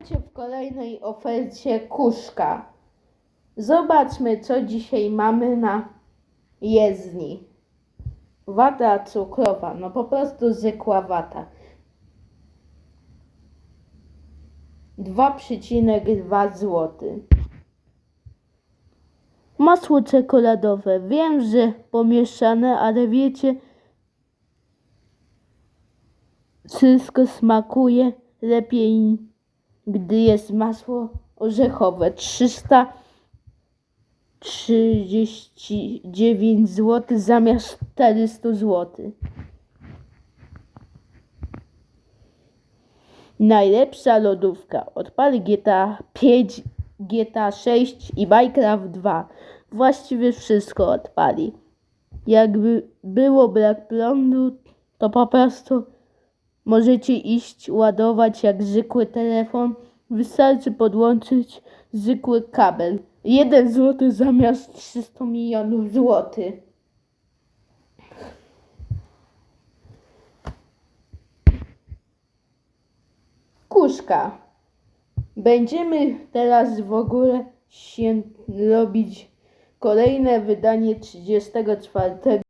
Witajcie w kolejnej ofercie Kuszka. Zobaczmy, co dzisiaj mamy na jezdni. Wata cukrowa, no po prostu zwykła wata. 2,2 zł. Masło czekoladowe. Wiem, że pomieszane, ale wiecie, wszystko smakuje lepiej, gdy jest masło orzechowe. 339 zł zamiast 400 zł. Najlepsza lodówka. Odpali GTA 5, GTA 6 i Minecraft 2. Właściwie wszystko odpali. Jakby było brak prądu, to po prostu możecie iść ładować jak zwykły telefon. Wystarczy podłączyć zwykły kabel. 1 zł zamiast 300 milionów złotych. Kuszka. Będziemy teraz w ogóle się robić kolejne wydanie 34